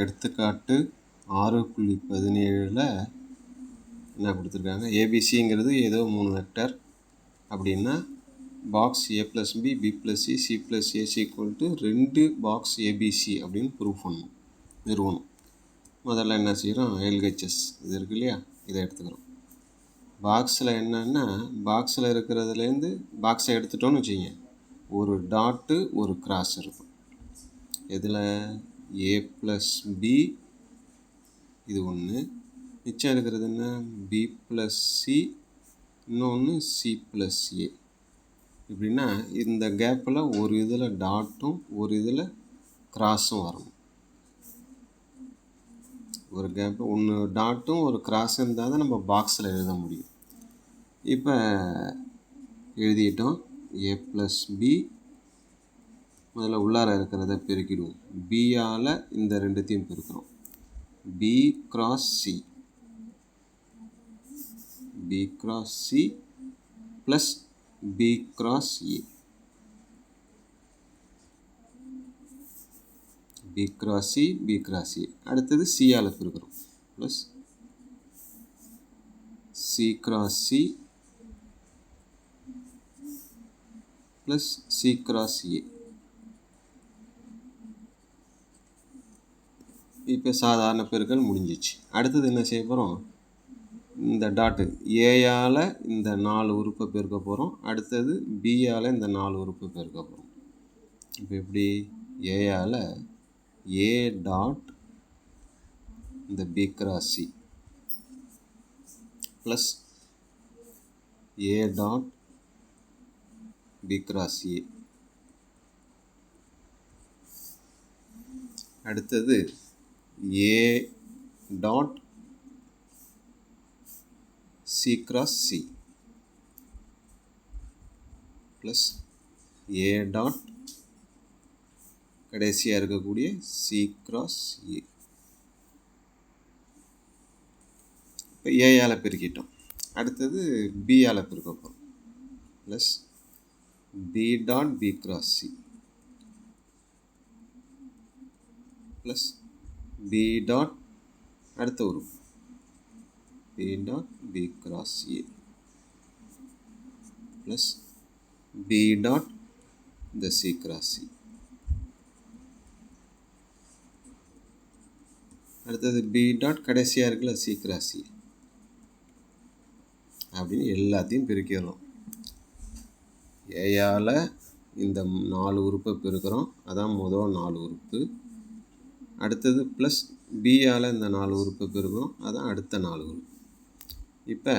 எடுத்துக்காட்டு ஆறு புள்ளி பதினேழில் என்ன கொடுத்துருக்காங்க? ஏபிசிங்கிறது ஏதோ மூணு வெக்டர் அப்படின்னா box A plus B B plus C C plus A C equal to ரெண்டு பாக்ஸ் ஏபிசி அப்படின்னு ப்ரூவ் பண்ணணும் நிறுவனம் முதல்ல என்ன செய்கிறோம் எல்ஹெச்எஸ் இது இருக்கு இல்லையா? இதை எடுத்துக்கிறோம். பாக்ஸில் என்னென்னா பாக்ஸில் இருக்கிறதுலேருந்து பாக்ஸை எடுத்துட்டோன்னு வச்சுங்க ஒரு டாட்டு ஒரு கிராஸ் இருக்கும். இதில் ஏ ப்ளஸ் பி இது ஒன்று மிச்சம் இருக்கிறது என்ன? பி ப்ளஸ் சி இன்னொன்று சி ப்ளஸ் ஏ இப்படின்னா இந்த கேப்பில் ஒரு இதில் டாட்டும் ஒரு இதில் கிராஸும் வரணும் ஒரு கேப்பு ஒன்று டாட்டும் ஒரு கிராஸ் இருந்தால் தான் நம்ம பாக்ஸில் எழுத முடியும். இப்போ எழுதிட்டோம். ஏ ப்ளஸ் பி முதல்ல உள்ளார இருக்கிறத பெருக்கிடுவோம். பியால் இந்த ரெண்டுத்தையும் பெருக்கிறோம். B cross C B cross C plus B cross A B cross C B cross A அடுத்தது சியால் பெருக்கிறோம். Plus C cross C plus C cross A இப்போ சாதாரண பெருக்கல் முடிஞ்சிச்சு. அடுத்தது என்ன செய்ய போகிறோம் இந்த டாட்டு ஏயால் இந்த நாலு உறுப்பை பெருக்க போகிறோம் அடுத்தது பியால் இந்த நாலு உறுப்பை பெருக்க போகிறோம் இப்போ எப்படி? ஏயால் ஏ டாட் இந்த B cross C plus A dot B cross A அடுத்தது A dot C cross C plus A dot கடைசியாக இருக்கக்கூடிய சி கிராஸ் ஏ இப்போ ஏயால் பெருக்கிட்டோம். அடுத்தது பியால் பெருக்க போகிறோம் plus B dot B cross C plus B dot அடுத்த உறுப்பு B dot B cross A plus B dot இந்த சி கிராஸ் சி அடுத்தது பி டாட் கடைசியாக இருக்குல்ல சி கிராஸ் சி அப்படின்னு எல்லாத்தையும் பிரிக்கிறோம் ஏயால் இந்த நாலு உறுப்பை பெருக்கிறோம். அதான் முதல் நாலு உறுப்பு. அடுத்தது ப்ளஸ் பியால் இந்த நாலு உறுப்பு பெருகும். அதான் அடுத்த நாலு உறுப்பு. இப்போ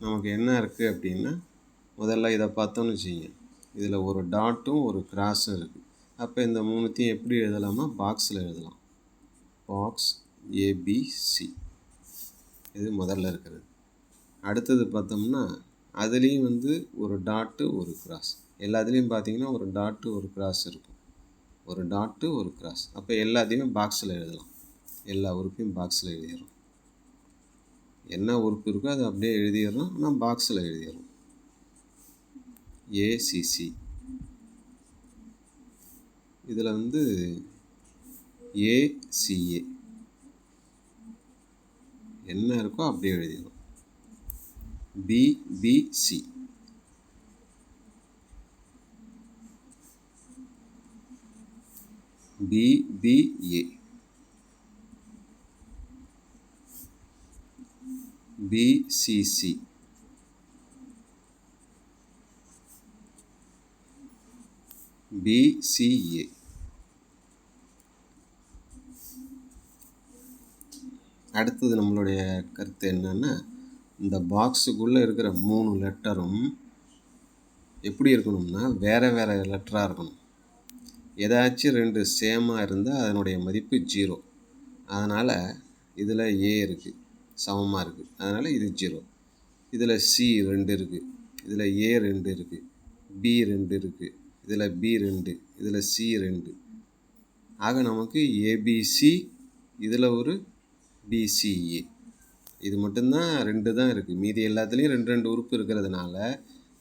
நமக்கு என்ன இருக்குது அப்படின்னா முதல்ல இதை பார்த்தோன்னு வச்சுங்க இதில் ஒரு டாட்டும் ஒரு கிராஸும் இருக்குது அப்போ இந்த மூணுத்தையும் எப்படி எழுதலாமா? பாக்ஸில் எழுதலாம். பாக்ஸ் ஏபிசி இது முதல்ல இருக்கிறது. அடுத்தது பார்த்தோம்னா அதுலேயும் வந்து ஒரு டாட்டு ஒரு கிராஸ் எல்லாத்துலேயும் பார்த்தீங்கன்னா ஒரு டாட்டு ஒரு கிராஸ் இருக்கும். ஒரு டாட்டு ஒரு கிராஸ் அப்போ எல்லாத்தையுமே பாக்ஸில் எழுதலாம். எல்லா உறுப்பையும் பாக்ஸில் எழுதிடுறோம். என்ன உறுப்பு இருக்கோ அதை அப்படியே எழுதிடுறோம். ஆனால் பாக்ஸில் எழுதிடுறோம். ஏசிசி இதில் வந்து ஏசிஏ என்ன இருக்கோ அப்படியே எழுதிடும் பிபிசி பிபிஏ பிசிசி பிசிஏ அடுத்தது நம்மளுடைய கருத்து என்னென்னா இந்த பாக்ஸுக்குள்ளே இருக்கிற மூணு லெட்டரும் எப்படி இருக்கணும்னா வேறு வேறு லெட்டராக இருக்கணும். ஏதாச்சும் ரெண்டு சேமாக இருந்தால் அதனுடைய மதிப்பு ஜீரோ. அதனால் இதில் ஏ இருக்குது சமமாக இருக்குது அதனால் இது ஜீரோ. இதில் சி ரெண்டு இருக்குது இதில் ஏ ரெண்டு இருக்குது பி ரெண்டு இருக்குது இதில் பி ரெண்டு இதில் சி ரெண்டு. ஆக நமக்கு ஏபிசி இதில் ஒரு பிசிஏ இது மட்டும்தான் ரெண்டு தான் இருக்குது மீதி எல்லாத்துலேயும் ரெண்டு ரெண்டு உறுப்பு இருக்கிறதுனால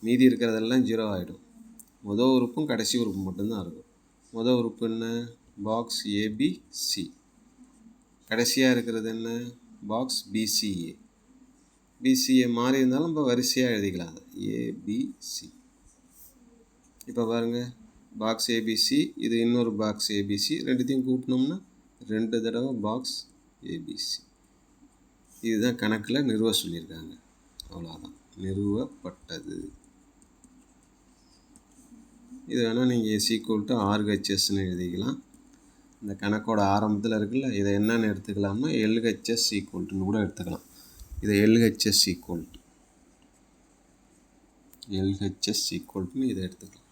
மீதி இருக்கிறதெல்லாம் ஜீரோ ஆகிடும் மொதல் உறுப்பும் கடைசி உறுப்பு மட்டும்தான் இருக்கும். முத உறுப்பு என்ன? பாக்ஸ் ஏபிசி கடைசியாக இருக்கிறது என்ன? பாக்ஸ் பிசிஏ பிசிஏ மாறி இருந்தாலும் இப்போ வரிசையாக எழுதிக்கலாம் ஏபிசி இப்போ பாருங்கள் பாக்ஸ் ஏபிசி இது இன்னொரு பாக்ஸ் ஏபிசி ரெண்டுத்தையும் கூட்டினோம்னா ரெண்டு தடவை பாக்ஸ் ஏபிசி இதுதான் கணக்கில் நிறுவ சொல்லியிருக்காங்க. அவ்வளோதான் நிறுவப்பட்டது. இது வேணால் நீங்கள் சீக்குவல் டு ஆர்ஹெச்எஸ்ன்னு எழுதிக்கலாம். இந்த கணக்கோட ஆரம்பத்தில் இருக்குல்ல இதை என்னென்னு எடுத்துக்கலாம்னா எல்ஹெச்எஸ் ஈக்குவல்ட்டுன்னு கூட எடுத்துக்கலாம். இதை எல்ஹெச்எஸ் ஈக்குவல்ட்டு எல்ஹெச்எஸ் ஈக்குவல்ட்டுன்னு இதை எடுத்துக்கலாம்.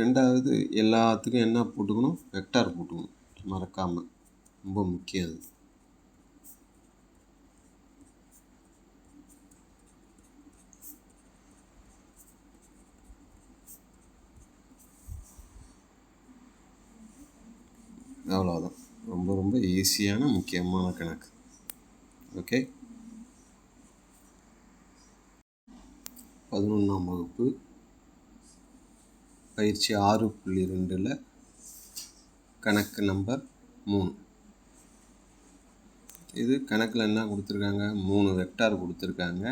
ரெண்டாவது எல்லாத்துக்கும் என்ன போட்டுக்கணும்? வெக்டார் போட்டுக்கணும். மறக்காமல் ரொம்ப முக்கியம் அது. அவ்வளோதான் ரொம்ப ரொம்ப ஈஸியான முக்கியமான கணக்கு. ஓகே பதினொன்றாம் வகுப்பு. பயிற்சி ஆறு புள்ளி ரெண்டில் கணக்கு நம்பர் மூணு. இது கணக்கில் என்ன கொடுத்துருக்காங்க? மூணு வெக்டார் கொடுத்துருக்காங்க.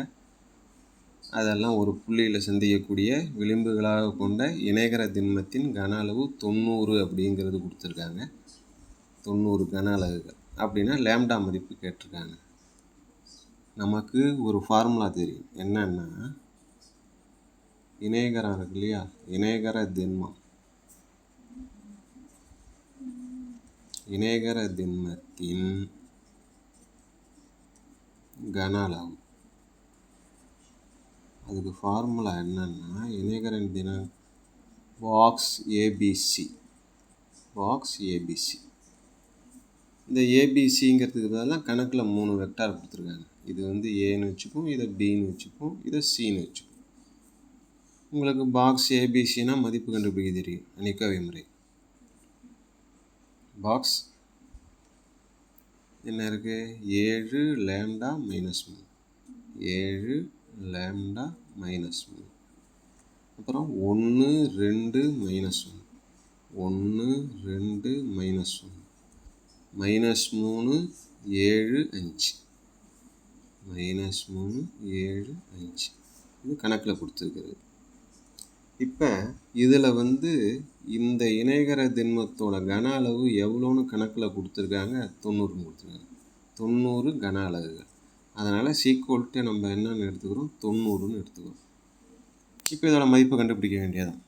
அதெல்லாம் ஒரு புள்ளியில் சந்திக்கக்கூடிய விளிம்புகளாக கொண்ட இணைகர திண்மத்தின் கன அளவு தொண்ணூறு அப்படிங்கிறது கொடுத்துருக்காங்க. தொண்ணூறு கன அலகுகள். அப்படின்னா லேம்டா மதிப்பு கேட்டிருக்காங்க. நமக்கு ஒரு ஃபார்முலா தெரியும். என்னென்னா இணையகரம் இருக்கு இல்லையா? இணையகர திண்மம். இணையகர திண்மத்தின் கன அளவு. அதுக்கு ஃபார்முலா என்னென்னா இணையகரன் தின பாக்ஸ் ஏபிசி பாக்ஸ் ஏபிசி இந்த ஏபிசிங்கிறதுக்கு பதிலாக கணக்கில் மூணு வெக்டார் கொடுத்துருக்காங்க. இது வந்து ஏன்னு வச்சுப்போம் இதை பின்னு வச்சுப்போம் இதை சின்னு வச்சுப்போம். உங்களுக்கு பாக்ஸ் ஏபிசினா மதிப்பு கண்டுபிடிக்க தெரியும். அணிக்கவை முறை. பாக்ஸ் என்ன இருக்குது ஏழு லேம்டா மைனஸ் மூணு. ஏழு லேம்டா மைனஸ் மூணு. அப்புறம் ஒன்று ரெண்டு மைனஸ் ஒன்று ஒன்று ரெண்டு மைனஸ் ஒன்று மைனஸ் மூணு ஏழு அஞ்சு. மைனஸ் மூணு ஏழு அஞ்சு. இது கணக்கில் கொடுத்துருக்குறது. இப்போ இதில் வந்து இந்த இணைகர திண்மத்தோட கன அளவு எவ்வளோன்னு கணக்கில் கொடுத்துருக்காங்க? தொண்ணூறுன்னு கொடுத்துருக்காங்க. தொண்ணூறு கன அளவுகள் அதனால் சீக்வல்ட்டு நம்ம என்னென்னு எடுத்துக்கிறோம்? தொண்ணூறுன்னு எடுத்துக்கிறோம். இப்போ இதோட மதிப்பை கண்டுபிடிக்க வேண்டியதான்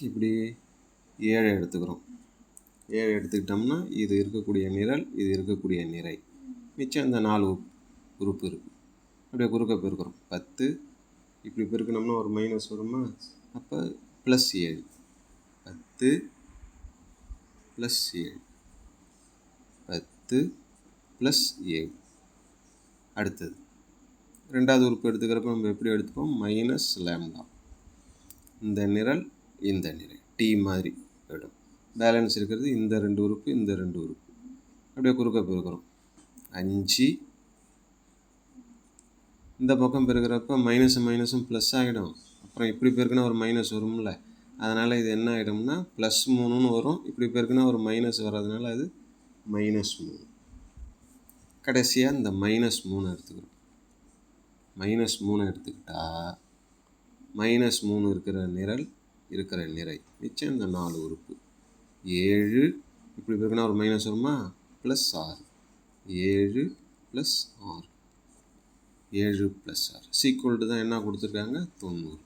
இப்படி ஏழை எடுத்துக்கிறோம். ஏழு எடுத்துக்கிட்டோம்னா இது இருக்கக்கூடிய நிரல் இது இருக்கக்கூடிய நிறை. மிச்சம் இந்த நாலு உறுப்பு இருக்குது அப்படியே குறுக்க பெருக்கிறோம். பத்து. இப்படி பெருக்கணும்னா ஒரு மைனஸ் வருமா? அப்போ ப்ளஸ் ஏழு. பத்து ப்ளஸ் ஏழு. பத்து ப்ளஸ் ஏழு. அடுத்தது. ரெண்டாவது உறுப்பு எடுத்துக்கிறப்ப நம்ம எப்படி எடுத்துப்போம்? மைனஸ் லேம்டா இந்த நிரல் இந்த நிறை. டி மாதிரி விடும் பேலன்ஸ் இருக்கிறது. இந்த ரெண்டு உறுப்பு இந்த ரெண்டு உறுப்பு. அப்படியே குறுக்க பெருக்கிறோம். அஞ்சு. இந்த பக்கம் பெருக்கிறப்ப மைனஸும் மைனஸும் ப்ளஸ் ஆகிடும். அப்புறம் இப்படி பெருக்கினா ஒரு மைனஸ் வரும்ல. அதனால் இது என்ன ஆகிடும்னா ப்ளஸ் மூணுன்னு வரும். இப்படி பெருக்கினா ஒரு மைனஸ் வர்றதுனால அது மைனஸ் மூணு. கடைசியாக இந்த மைனஸ் மூணு எடுத்துக்கிறோம். மைனஸ் மூணு எடுத்துக்கிட்டால் மைனஸ் மூணு இருக்கிற நிரல் இருக்கிற நிறை. மிச்சம் இந்த நாலு உறுப்பு. ஏழு. இப்படி பெருக்குனா ஒரு மைனஸ் வருமா? ப்ளஸ் ஆறு. ஏழு ப்ளஸ் ஆறு. ஏழு ப்ளஸ் ஆறு. சீக்குவல்டு தான் என்ன கொடுத்துருக்காங்க? தொண்ணூறு.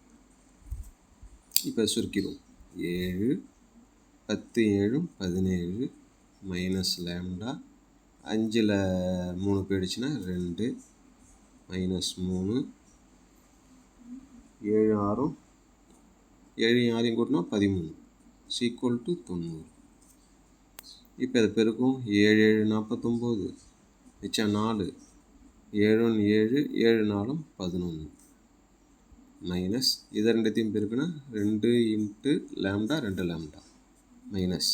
இப்போ சுருக்கிடுவோம். ஏழு பத்து ஏழும் பதினேழு மைனஸ் லேம்டா அஞ்சில் மூணு போயிடுச்சுன்னா ரெண்டு மைனஸ் மூணு. ஏழு ஆறும் ஏழு ஆறையும் கூட்டினா பதிமூணு. சீக்குவல் டு தொண்ணூறு. இப்போ இது பெருக்கும் ஏழு ஏழு நாற்பத்தொம்போது மிச்சம் நாலு ஏழு ஏழு ஏழு நாலும் பதினொன்று. மைனஸ் இதை ரெண்டுத்தையும் பெருக்குன்னா ரெண்டு இன்ட்டு லேம்டா ரெண்டு லேம்டா. மைனஸ்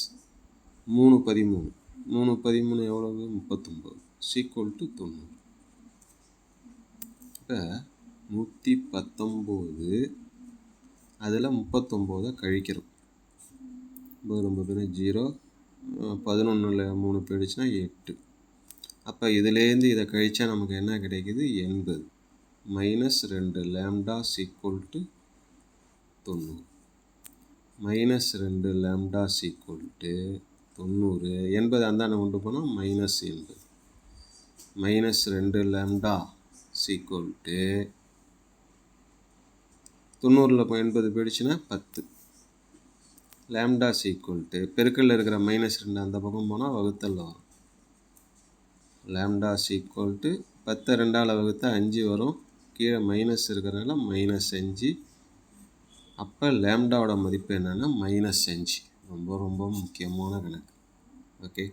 மூணு பதிமூணு. மூணு பதிமூணு எவ்வளவு? முப்பத்தொம்போது. சீக்குவல் டு தொண்ணூறு. இப்போ நூற்றி பத்தொம்போது அதில் முப்பத்தொம்போதை கழிக்கிறோம். ரொம்ப பேர் ஜீரோ பதினொன்றில் மூணு போயிடுச்சுன்னா எட்டு. அப்போ இதுலேருந்து இதை கழித்தா நமக்கு என்ன கிடைக்குது? எண்பது. மைனஸ் ரெண்டு லேம்டா சீக்குவல் டு தொண்ணூறு. மைனஸ் ரெண்டு லேம்டா சீக்குவல் டு தொண்ணூறு. எண்பது அந்தாண்ட கொண்டு போனால் மைனஸ் எண்பது. மைனஸ் ரெண்டு லேம்டா சீக்குவல் டு தொண்ணூறில் இப்போ எண்பது போயிடுச்சுன்னா பத்து. லேம்டா சீக்குவல் டு பெருக்கல்ல இருக்கிற மைனஸ் ரெண்டு அந்த பக்கம் போனால் வகுத்தல் வரும். லேம்டா சீக்குவல் டு பத்து ரெண்டால் வகுத்தா அஞ்சு வரும். கீழே மைனஸ் இருக்கிறனால மைனஸ் அஞ்சு. அப்போ லேம்டாவோட மதிப்பு என்னென்னா மைனஸ் அஞ்சு. ரொம்ப ரொம்ப முக்கியமான கணக்கு. ஓகே